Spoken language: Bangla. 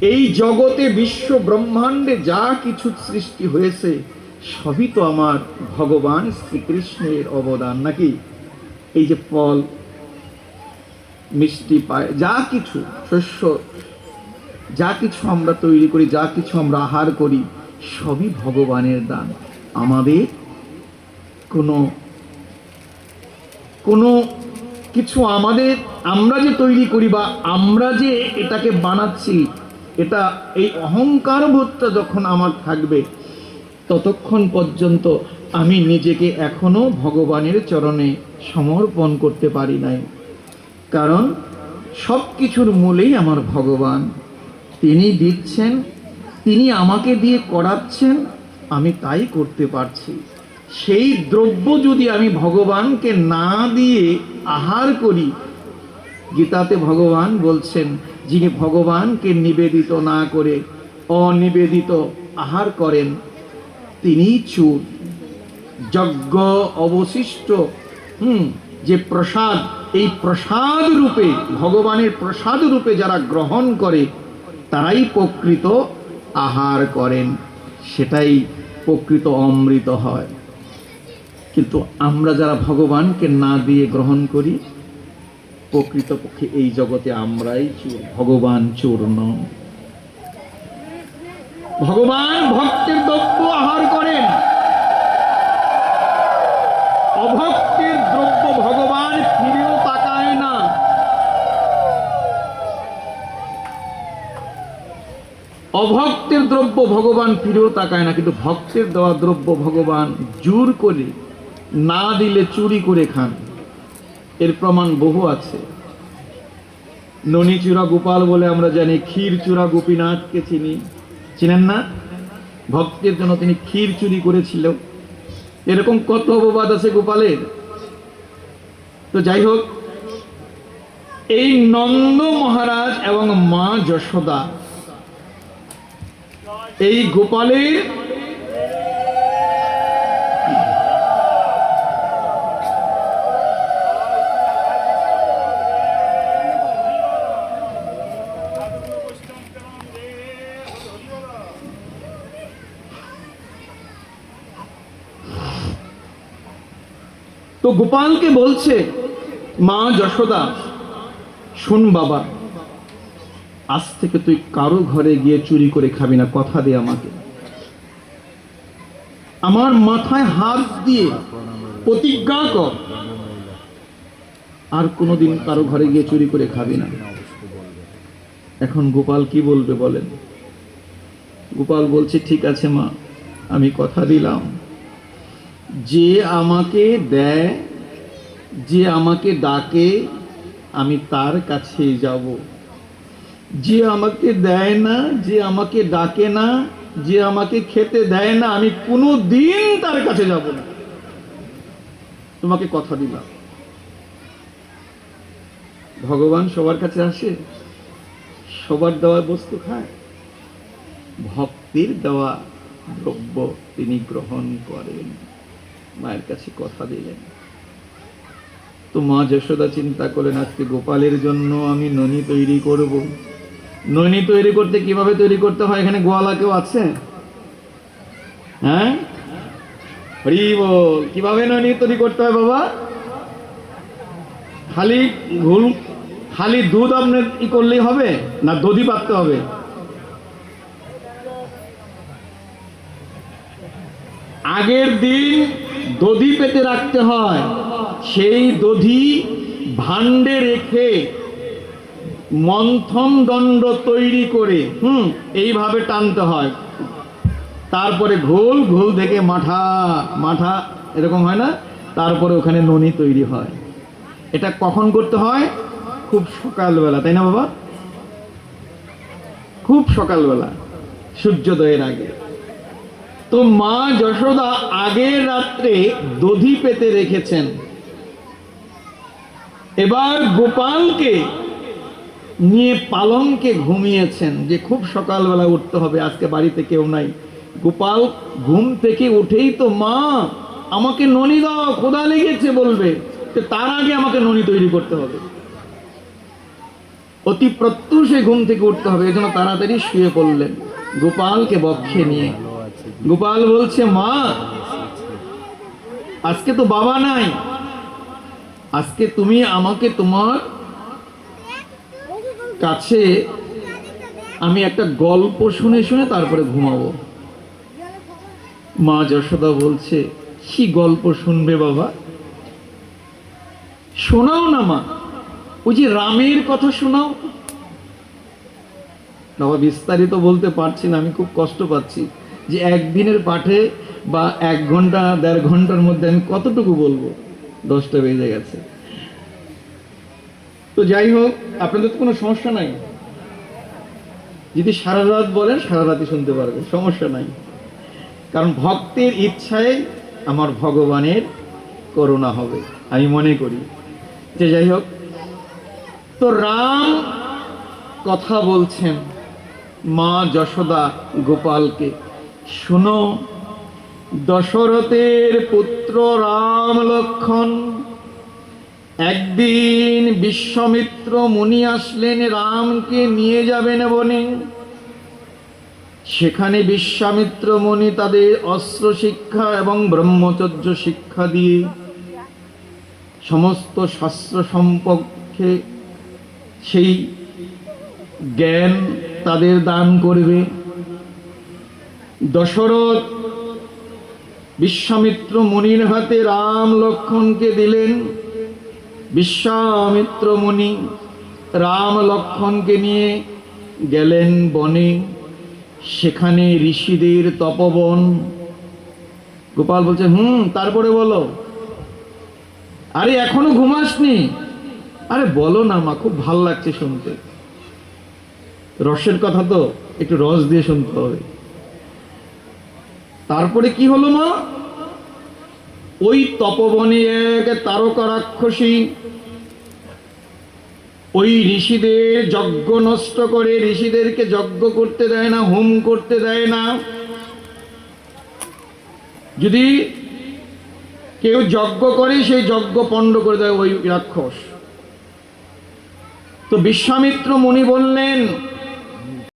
এই জগতে বিশ্ব ব্রহ্মাণ্ডে যা কিছু সৃষ্টি হয়েছে, সবই তো আমার ভগবান শ্রীকৃষ্ণের অবদান নাকি? এই যে ফল, মিষ্টি পায়, যা কিছু, শস্য, যা কিছু আমরা তৈরি করি, যা কিছু আমরা আহার করি, সবই ভগবানের দান। আমাদের কোনো কোনো কিছু আমাদের, আমরা যে তৈরি করি বা আমরা যে এটাকে বানাচ্ছি এটা এই অহংকার বোধটা যখন আমার থাকবে, ততক্ষণ পর্যন্ত আমি নিজেকে এখনও ভগবানের চরণে সমর্পণ করতে পারি নাই। কারণ সব কিছুর মূলেই আমার ভগবান। তিনি দিচ্ছেন, তিনি আমাকে দিয়ে করাচ্ছেন, আমি তাই করতে পারছি। সেই দ্রব্য যদি আমি ভগবানকে না দিয়ে আহার করি, গীতাতে ভগবান বলছেন যিনি ভগবানকে নিবেদিত না করে অনিবেদিত আহার করেন, তিনি চুর। যজ্ঞ অবশিষ্ট, হুম, যে প্রসাদ, এই প্রসাদ রূপে, ভগবানের প্রসাদ রূপে যারা গ্রহণ করে, তারাই প্রকৃত আহার করেন। সেটাই প্রকৃত অমৃত হয়। কিন্তু আমরা যারা ভগবানকে না দিয়ে গ্রহণ করি প্রকৃতপক্ষে এই জগতে আমরাই চোর ভগবান চোর নন ভগবান ভক্তের দ্রব্য আহার করেন। অভক্তের দ্রব্য ভগবান ফিরেও তাকায় না। অভক্তের দ্রব্য ভগবান ফিরেও তাকায় না, কিন্তু ভক্তের দেওয়া দ্রব্য ভগবান জোর করে না দিলে চুরি করে খান। এর প্রমাণ বহু আছে। ননী চূড়া গোপাল বলে আমরা জানি ক্ষীর চূড়া গোপীনাথকে চিনি। চিনেন না? ভক্তের জন্য তিনি ক্ষীর চুরি করেছিল। এরকম কত অপবাদ আছে গোপালের? তো যাই হোক, এই নন্দ মহারাজ এবং মা যশোদা, এই গোপালের তো গোপালকে বলছে, মা যশোদা, শোন বাবা, আজ থেকে তুই কারও ঘরে গিয়ে চুরি করে খাবি না, কথা দে আমাকে। আমার মাথায় হাত দিয়ে প্রতিজ্ঞা কর, আর কোনোদিন কারও ঘরে গিয়ে চুরি করে খাবি না। এখন গোপাল কি বলবে বলেন? গোপাল বলছে, ঠিক আছে মা, আমি কথা দিলাম। যে আমাকে দেয়, যে আমাকে ডাকে, আমি তার কাছে যাব। যে আমাকে দেয় না, যে আমাকে ডাকে না, যে আমাকে খেতে দেয় না, আমি কোনো দিন তার কাছে যাব না। তোমাকে কথা দিলাম। ভগবান সবার কাছে আসে, সবার দেওয়া বস্তু খায়। ভক্তির দেওয়া দ্রব্য তিনি গ্রহণ করেন। মায়ের কাছে কথা দিলেন তো মা যশোদা চিন্তা করলেন, আজকে গোপালের জন্য আমি ননি তৈরি করব। ননি তৈরি করতে কীভাবে তৈরি করতে হয়? এখানে গোয়ালা কেউ আছে? হ্যাঁ? হরি বল। কীভাবে ননি তৈরি করতে হয় বাবা? খালি ঘুল খালি দুধ আপনার ই করলেই হবে, না দধি পাততে হবে? আগের দিন দধি পেতে রাখতে হয়। সেই দধি ভাণ্ডে রেখে মন্থন দণ্ড তৈরি করে, হুম, এইভাবে টানতে হয়। তারপরে ঘোল ঘোল থেকে মাঠা মাঠা এরকম হয় না? তারপরে ওখানে ননি তৈরি হয়। এটা কখন করতে হয়? খুব সকালবেলা, তাই না বাবা? খুব সকালবেলা, সূর্যোদয়ের আগে। তো মা যশোদা আগের রাত্রে দধি পেতে রেখেছেন। এবার গোপালকে নিয়ে পালনকে ঘুমিয়েছেন যে খুব সকালবেলা উঠতে হবে, আজকে বাড়িতে কেউ নাই। গোপাল ঘুম থেকে উঠেই তো মা আমাকে ননি দাও খোদা লেগেছে বলবে তার আগে আমাকে ননি তৈরি করতে হবে। অতি প্রত্যুষে ঘুম থেকে উঠতে হবে, এজন্য তাড়াতাড়ি শুয়ে পড়লেন। গোপালকে বক্ষে নিয়ে গোপাল বলছে, মা, আজকে তো বাবা নাই। আজকে তুমি আমাকে তোমার কাছে আমি একটা গল্প শুনে শুনে তারপরে ঘুমাবো। মা যশোদা বলছে, কি গল্প শুনবে বাবা? শোনাও না মা। ওই যে রামের কথা শোনাও। বাবা বিস্তারিত বলতে পারছি না, আমি খুব কষ্ট পাচ্ছি। যে একদিনের পাঠে বা এক ঘণ্টা, দেড় ঘণ্টার মধ্যে আমি কতটুকু বলব? দশটা বেজে গেছে। তো যাই হোক, আপনাদের তো কোনো সমস্যা নাই। যদি সারা রাত বলেন, সারা রাতই শুনতে পারবে, সমস্যা নাই। কারণ ভক্তের ইচ্ছায় আমার ভগবানের করুণা হবে, আমি মনে করি। যে যাই হোক, তো রাম কথা বলছেন মা যশোদা গোপালকে। শোনো, দশরথের পুত্র রাম লক্ষণ একদিন বিশ্বমিত্র মুনি আসলেন রামকে নিয়ে যাবেন বনে। সেখানে বিশ্বামিত্র মুনি তাদের অস্ত্র শিক্ষা এবং ব্রহ্মচর্য শিক্ষা দিয়ে সমস্ত শাস্ত্র সম্পর্কে সেই জ্ঞান তাদের দান করবে। দশরথ বিশ্বামিত্র মুনির হাতে রাম লক্ষণকে দিলেন। বিশ্বামিত্র মুনি রাম লক্ষণকে নিয়ে গেলেন বনে। সেখানে ঋষিদের তপবন। গোপাল বলছে, হুম, তারপরে বলো। আরে, এখনও ঘুমাসনি আরে, বলো না মা, খুব ভালো লাগছে শুনতে। রসের কথা তো, একটু রস দিয়ে শুনতে হবে। তারপরে কি হলো মা? ওই তপবনে এক তারকা রাক্ষসী ওই ঋষিদের যজ্ঞ নষ্ট করে, ঋষিদেরকে যজ্ঞ করতে দেয় না, হোম করতে দেয় না। যদি কেউ যজ্ঞ করে, সেই যজ্ঞ পণ্ড করে দেয় ওই রাক্ষস। তো বিশ্বামিত্র মুনি বললেন